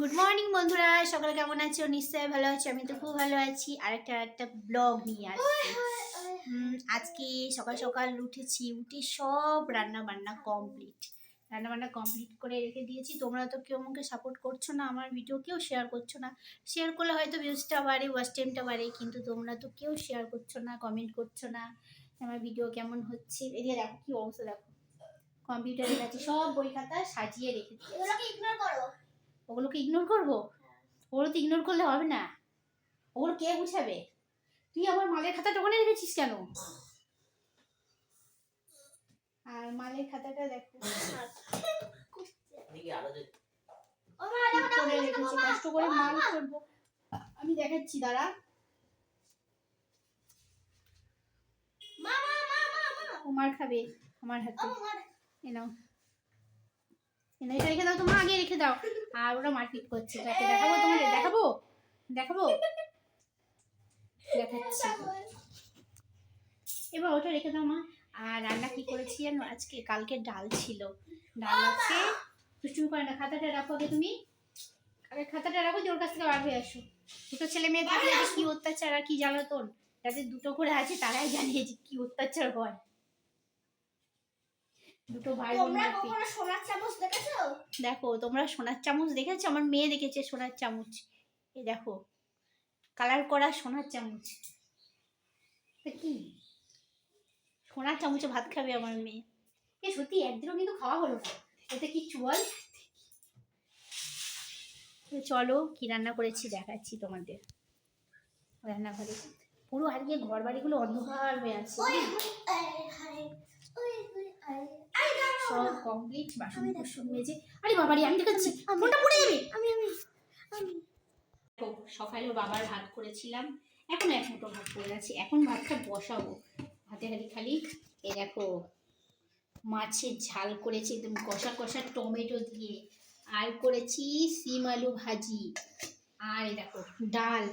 Good morning বন্ধুরা। সকালে কেমন আছো? নিশ্চয়ই ভালো আছো। আমি তো খুব ভালো আছি। আর একটা একটা ব্লগ নিয়ে আসছি। আজকে সকাল সকাল উঠেছি উঠে সব রান্না বান্না কমপ্লিট রান্না বান্না কমপ্লিট করে রেখে দিয়েছি। তোমরা তো কেউ আমাকে সাপোর্ট করছ না আমার ভিডিও কেউ শেয়ার করছ না। শেয়ার করলে হয়তো ভিউজটা বাড়ে ওয়াচ টাইমটা বাড়ে কিন্তু তোমরা তো কেউ শেয়ার করছ না কমেন্ট করছ না আমার ভিডিও কেমন হচ্ছে। এই যে দেখো কি অবস্থা দেখো। কম্পিউটারের কাছে সব বই খাতা সাজিয়ে রেখে দিয়েছি। ইগনোর করো। ওগুলোকে ইগনোর করব? ওগুলো তো ইগনোর করলে হবে না। ওগুলো কে বুঝাবে তুই আমার মালের খাতাটা ওখানে রেখেছিস কেন? আর মালের খাতাটা দেখো। কষ্ট করে মাল করব আমি দেখাচ্ছি দাঁড়া। মার খাবে আমার হাতে। ও মা। এ নাও। এ নাও, এটা রেখে দাও তোমার আগে রেখে দাও। আর ওরা মারপিট করছে। তাকে দেখাবো তোমাদের, দেখাবো? দেখাবো? এবার ওটা রেখে দাও মা। আর রান্না কি করেছি জানো? আজকে, কালকে ডাল ছিল। ডাল আছে দুষ্টুমি করে না, খাতাটা রাখো আগে তুমি। আগে খাতাটা রাখো যে ওর কাছ থেকে বার হয়ে আসো। দুটো ছেলে মেয়ে থাকলে কি অত্যাচার আর কি জ্বালাতন? যাদের দুটো করে আছে, তারাই জানে যে কি অত্যাচার হয়। দুটো ভাই তোমরা। কখনো সোনার চামচ দেখেছ? দেখো তোমরা সোনার চামচ দেখেছ? আমার মেয়ে দেখেছে সোনার চামচ। এই দেখো কালার করা সোনার চামচ। কি? সোনার চামচে ভাত খাবে আমার মেয়ে। এ সত্যি একদিনও কিন্তু খাওয়া হলো না। এতে কি চুয়াল চলো কি রান্না করেছি দেখাচ্ছি তোমাদের। রান্নাঘরে। পুরো আজকে ঘর বাড়িগুলো অন্ধকার হয়ে আছে। সব কমপ্লিট বাসন কুসন। মেজে আরে বাবারি আমি দেখাচ্ছি। ফোনটা পড়ে যাবে। আমি আমি আমি। সকালে বাবার ভাত করেছিলাম। এখন এক মুঠো ভাত পড়ে আছে। এখন ভাতটা বসাবো। হাতে হাতে খালি। এই দেখো মাছের ঝাল করেছি একদম কষা কষা টমেটো দিয়ে। আর করেছি সিম আলু ভাজি। আর এই দেখো ডাল।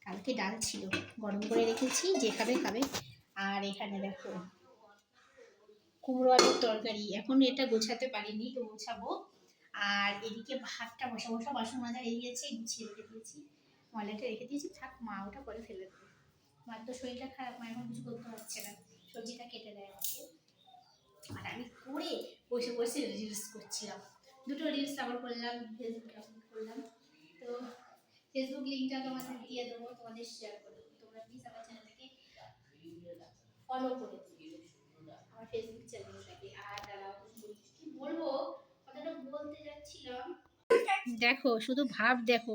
কালকে ডাল ছিল। গরম করে রেখেছি যে খাবে খাবে। আর এখানে দেখো কুমড়ো আলুর তরকারি। এখন এটা গোছাতে পারিনি, তো গোছাবো। আর এদিকে ভাতটা বসা বসা, বাসন মাজা হয়ে গিয়েছে গুছিয়ে রেখে দিয়েছি। ময়লাটা রেখে দিয়েছি, থাক, মা ওটা করে ফেলে দেবে। মার তো শরীরটা খারাপ, মা এখন কিছু করতে পারছে না, সবজিটা কেটে দেয় আমাকে। আর আমি করে বসে বসে রিলস করছিলাম। দুটো রিলস আবার করলাম ফেসবুকে আপলোড করলাম। তো ফেসবুক লিঙ্কটা তোমাদের দিয়ে দেবো, তোমাদের শেয়ার করে দেবো। তোমরা প্লিজ আমার চ্যানেলটাকে ফলো করে আমার ফেসবুক চ্যানেলটাকে আর দাঁড়াও কি বলব? কথাটা বলতে যাচ্ছিলাম। দেখো শুধু ভাব দেখো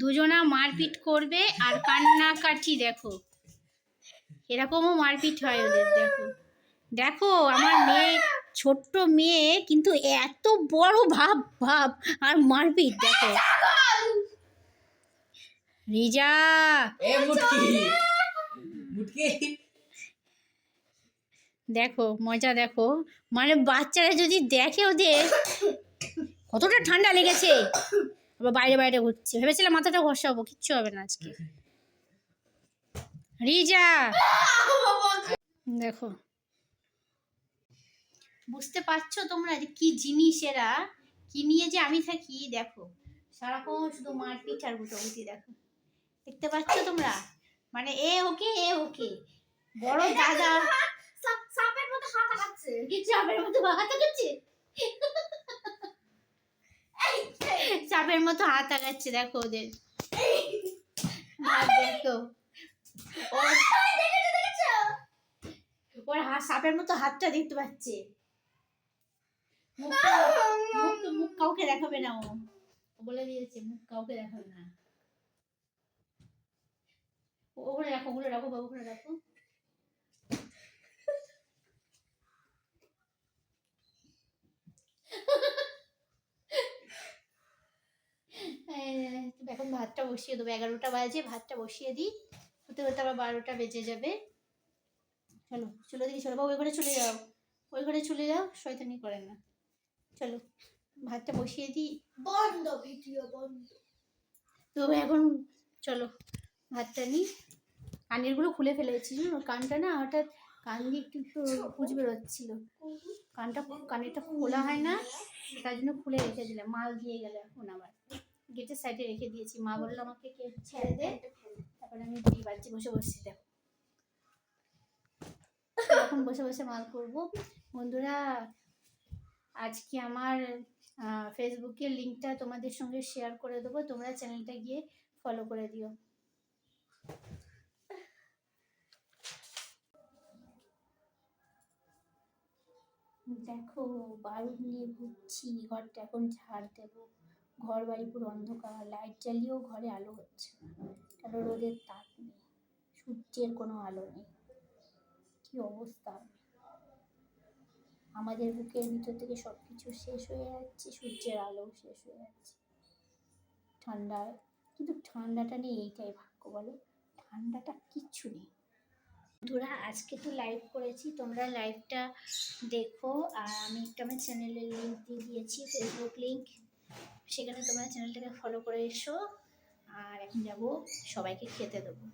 দুজনা মারপিট করবে আর কান্নাকাটি দেখো। এরকমও মারপিট হয় ওদের দেখো। দেখো আমার মেয়ে ছোট্ট মেয়ে কিন্তু এত বড় ভাব ভাব আর মারপিট দেখো। রিজা! দেখো, মজা দেখো। মানে বাচ্চারা যদি দেখে ওদের, কতটা ঠান্ডা লেগেছে। আবার বাইরে বাইরে ঘুরছে। ভেবেছিলাম মাথাটা ঘষাবো, কিচ্ছু হবে না আজকে। রিজা! দেখো। বুঝতে পারছ তোমরা যে কি জিনিস এরা? কি নিয়ে যে আমি থাকি? দেখো। সারাক্ষণ শুধু মারপিট আর গুটোগুটি দেখো। দেখতে পাচ্ছ তোমরা? মানে এ ওকে এ ওকে। বড় দাদা সাপের মতো হাত আগাচ্ছে চাপের মতো হাত আগাচ্ছে চাপের মতো হাত আগাচ্ছে দেখো ওদের। দেখো। ওর সাপের মতো হাতটা দেখতে পাচ্ছে। মুখ তো মুখ কাউকে দেখাবে না ও। বলে দিয়েছে মুখ কাউকে দেখাবে না। ও- ওখানে রাখো ওখানে রাখো বাবু ওখানে রাখো। এখন ভাতটা বসিয়ে দেবো। এগারোটা বাজে ভাতটা বসিয়ে দিই। হতে হতে আবার বারোটা বেজে যাবে। চলো চলো দেখি চলো বাবু ওই ঘরে চলে যাও। ওই ঘরে চলে যাও শয়তানি করে না। চলো ভাতটা বসিয়ে দিই। বন্ধ ভিডিও বন্ধ। তো এখন চলো ভাতটা নিই। কানেরগুলো খুলে ফেলেছি। কানটা না হঠাৎ কান দিয়ে একটু একটু পুজ বেরোচ্ছিল। কানটা কানেরটা খোলা হয় না তার জন্য খুলে রেখে দিলাম। মাল দিয়ে গেলে এখন আবার। গেটের সাইডে রেখে দিয়েছি। মা বলল আমাকে কে ছেড়ে দে। তারপরে আমি দুই বাচ্চা বসে বসছি দেখো। এখন বসে বসে মাল করব। বন্ধুরা আজকে আমার ফেসবুকের লিঙ্কটা তোমাদের সঙ্গে শেয়ার করে দেবো। তোমরা চ্যানেলটা গিয়ে ফলো করে দিও। দেখো, বারুদ নিয়ে ঘুরছি, ঘরটা এখন ঝাড় দেবো। ঘর বাড়ি পুরো অন্ধকার লাইট জ্বালিয়েও ঘরে আলো হচ্ছে না, কেন রোদের তাপ নেই, সূর্যের কোনো আলো নেই। কি অবস্থা? আমাদের বুকের ভিতর থেকে সব কিছু শেষ হয়ে যাচ্ছে, সূর্যের আলো শেষ হয়ে যাচ্ছে। ঠান্ডা, কিন্তু ঠান্ডাটা নেই এইটাই ভাগ্য বলো, ঠান্ডাটা কিচ্ছু নেই। বন্ধুরা, আজকে তো লাইভ করেছি, তোমরা লাইভটা দেখো। আর আমি একটা আমার চ্যানেলের লিঙ্ক দিয়ে দিয়েছি ফেসবুক লিঙ্ক সেখানে তোমরা চ্যানেলটাকে ফলো করে এসো। আর এখন যাব, সবাইকে খেতে দেবো।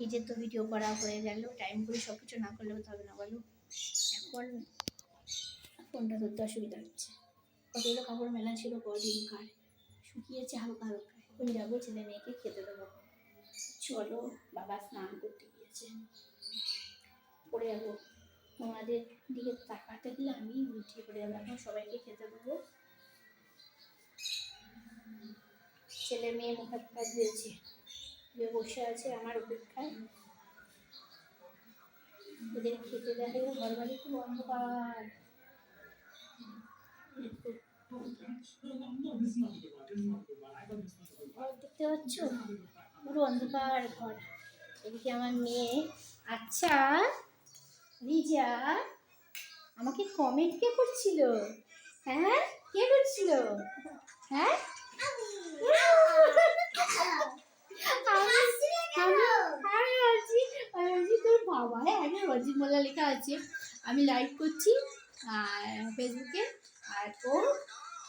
নিজের তো ভিডিও করা হয়ে গেল টাইম করে সব কিছু না করলেও তো হবে না, বলো? এখন ফোনটা ধরতে অসুবিধা হচ্ছে? কতগুলো কাপড় মেলা ছিল কদিন কার? শুকিয়েছে হালকা হালকা। এখন যাব, ছেলে মেয়েকে খেতে দেবো। চলো, বাবা স্নান করতে গিয়েছে। যাব। তোমাদের দিকে তাকাতে গেলে আমি উঠিয়ে পড়ে যাব। এখন সবাইকে খেতে দেবো। ছেলে মেয়ে মুখ হাত পা ধুয়েছে ধুয়ে বসে আছে আমার অপেক্ষায়। ওদের খেতে দেখে ঘর বাড়ি খুব অন্ধকার। দেখতে পাচ্ছ? পুরো অন্ধকার ঘর। এদিকে আমার মেয়ে। আচ্ছা। রিজা, আমাকে কমেন্ট কে করছিল? হ্যাঁ? কে করছিল? হ্যাঁ? হ্যাঁ মোল্লা লেখা আছে। আমি লাইভ করছি, আর ফেসবুকে আর ও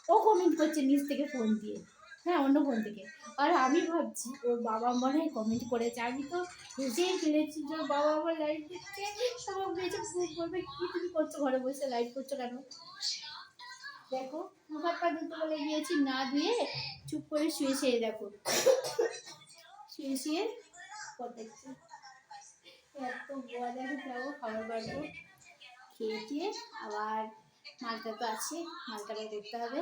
ও কমেন্ট করছে নিচ থেকে ফোন দিয়ে। হ্যাঁ অন্য ফোন থেকে। আর আমি ভাবছি ওর বাবা মনে কমেন্ট করেছে। আমি তো হেসেই ফেলেছি যে বাবা আমার লাইভ দেখছে সবাই বেঁচে ফোন করবে কি তুমি করছ ঘরে বসে? লাইভ করছ কেন? দেখো মুখ পা ধুতে বলে গিয়েছি, না ধুয়ে চুপ করে শুয়ে শুয়ে দেখো। শুয়ে শুয়ে দেখছি। খেয়ে টেয়ে আবার মালটা তো আছে, মালটাকে দেখতে হবে।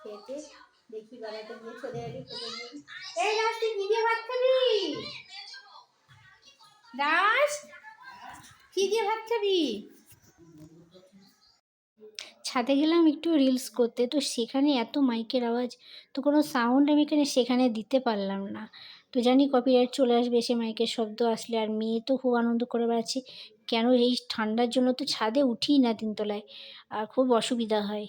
খেতে দেখি চলে এই রাজ তুই দিয়ে ভাত খাবি রাজ কি দিয়ে ভাত খাবি ছাদে গেলাম একটু রিলস করতে তো সেখানে এত মাইকের আওয়াজ তো কোনো সাউন্ড আমি এখানে সেখানে দিতে পারলাম না তো জানি কপিরাইট চলে আসবে সে মাইকের শব্দ আসলে আর মেয়ে তো খুব আনন্দ করে বেড়াচ্ছে কেন এই ঠান্ডার জন্য তো ছাদে উঠি না তিনতলায় আর খুব অসুবিধা হয়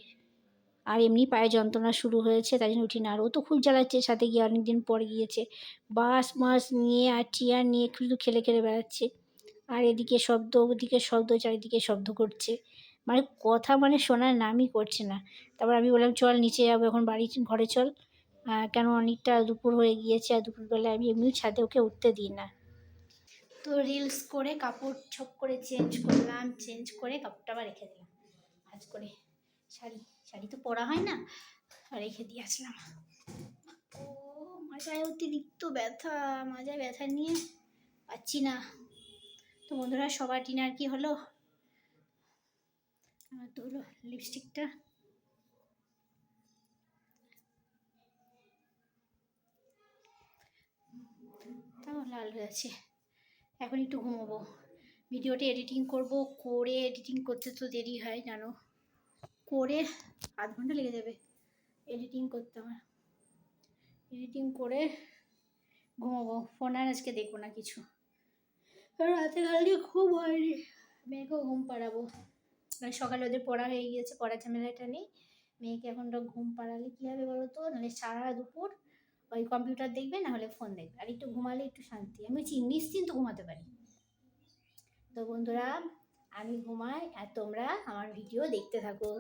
আর এমনি পায়ে যন্ত্রণা শুরু হয়েছে, তাই জন্য উঠি না আর ও তো খুব জ্বালাচ্ছে। সাথে গিয়ে অনেক দিন পর গিয়েছে। বাস মাস নিয়ে আর চেয়ার নিয়ে শুধু খেলে খেলে বেড়াচ্ছে। আর এদিকে শব্দ, ওদিকে শব্দ, চারিদিকে শব্দ করছে। মানে কথা মানে শোনার নামই করছে না। তারপর আমি বললাম, চল নিচে যাব, এখন বাড়ি ঘরে চল। কেন অনেকটা দুপুর হয়ে গিয়েছে আর দুপুরবেলায় আমি এমনি ছাদে ওকে উঠতে দিই না। তো রিলস করে কাপড় ছপ করে চেঞ্জ করলাম চেঞ্জ করে কাপড়টা আবার রেখে দিলাম। ভাজ করে শাড়ি। শাড়ি তো পরা হয় না, রেখে দিয়ে আসলাম ও, মাজায় অতিরিক্ত ব্যথা, মাজায় ব্যথা নিয়ে পাচ্ছি না। তো বন্ধুরা, সবার ডিনার কি হলো? আমার তো হলো লিপস্টিকটা তাও লাল হয়েছে এখন একটু ঘুমোবো। ভিডিওটা এডিটিং করব, করে এডিটিং করতে তো দেরি হয়, জানো? করে আধ ঘণ্টা লেগে যাবে এডিটিং করতে আমার। এডিটিং করে ঘুমোবো। ফোন আর আজকে দেখব না কিছু। রাতে কালকে ঘুম হয়নি। মেয়েকেও ঘুম পাড়াবো। সকালে ওদের পড়া হয়ে গিয়েছে পড়া ঝামেলাটা নেই। মেয়েকে এখন ঘুম পাড়ালে কী হবে বলো তো? নাহলে সারা দুপুর ওই কম্পিউটার দেখবে, না হলে ফোন দেখবে। আর একটু ঘুমালে একটু শান্তি। আমি নিশ্চিন্ত ঘুমাতে পারি। তো বন্ধুরা, আমি ঘুমাই আর তোমরা আমার ভিডিও দেখতে থাকো।